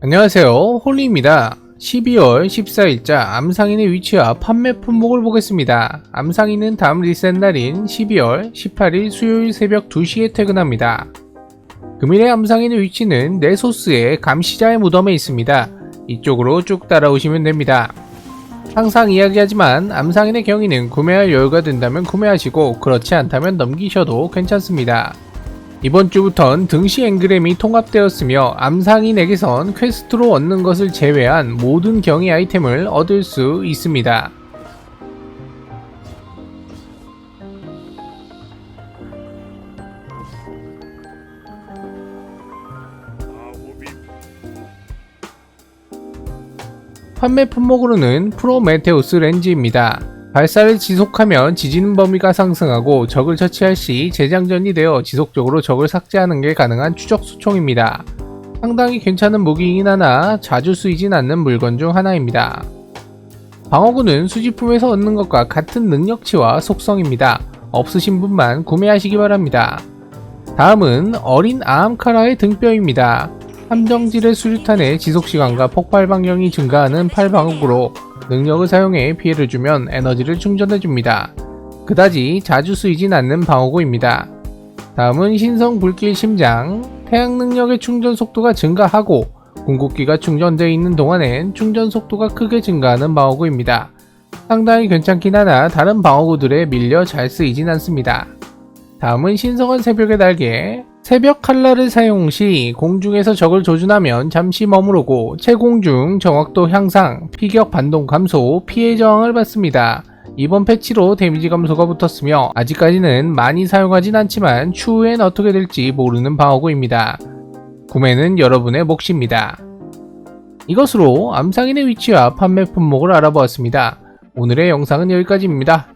안녕하세요. 홀리입니다. 12월 14일자 암상인의 위치와 판매 품목을 보겠습니다. 암상인은 다음 리셋 날인 12월 18일 수요일 새벽 2시에 퇴근합니다. 금일의 암상인의 위치는 네소스의 감시자의 무덤에 있습니다. 이쪽으로 쭉 따라오시면 됩니다. 항상 이야기하지만 암상인의 경위는 구매할 여유가 된다면 구매하시고 그렇지 않다면 넘기셔도 괜찮습니다 이번 주부턴 등시 앵그램이 통합되었으며 암상인에게선 퀘스트로 얻는 것을 제외한 모든 경이 아이템을 얻을 수 있습니다. 판매 품목으로는 프로메테우스 렌즈입니다. 발사를 지속하면 지진 범위가 상승하고 적을 처치할 시 재장전이 되어 지속적으로 적을 삭제하는 게 가능한 추적 수총입니다. 상당히 괜찮은 무기이긴 하나 자주 쓰이진 않는 물건 중 하나입니다. 방어구는 수집품에서 얻는 것과 같은 능력치와 속성입니다. 없으신 분만 구매하시기 바랍니다. 다음은 어린 아암카라의 등뼈입니다. 함정질의 수류탄의 지속시간과 폭발 반경이 증가하는 팔방어구로 능력을 사용해 피해를 주면 에너지를 충전해줍니다. 그다지 자주 쓰이진 않는 방어구입니다. 다음은 신성 불길 심장, 태양 능력의 충전 속도가 증가하고 궁극기가 충전되어 있는 동안엔 충전 속도가 크게 증가하는 방어구입니다. 상당히 괜찮긴 하나 다른 방어구들에 밀려 잘 쓰이진 않습니다. 다음은 신성한 새벽의 날개. 새벽 칼날을 사용 시 공중에서 적을 조준하면 잠시 머무르고 채공중 정확도 향상, 피격 반동 감소, 피해 저항을 받습니다. 이번 패치로 데미지 감소가 붙었으며 아직까지는 많이 사용하진 않지만 추후엔 어떻게 될지 모르는 방어구입니다. 구매는 여러분의 몫입니다. 이것으로 암상인의 위치와 판매 품목을 알아보았습니다. 오늘의 영상은 여기까지입니다.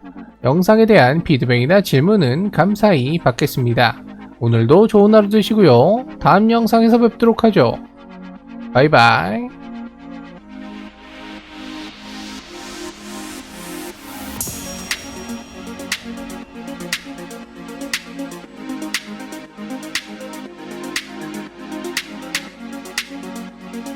영상에 대한 피드백이나 질문은 감사히 받겠습니다. 오늘도 좋은 하루 되시고요. 다음 영상에서 뵙도록 하죠. 바이바이.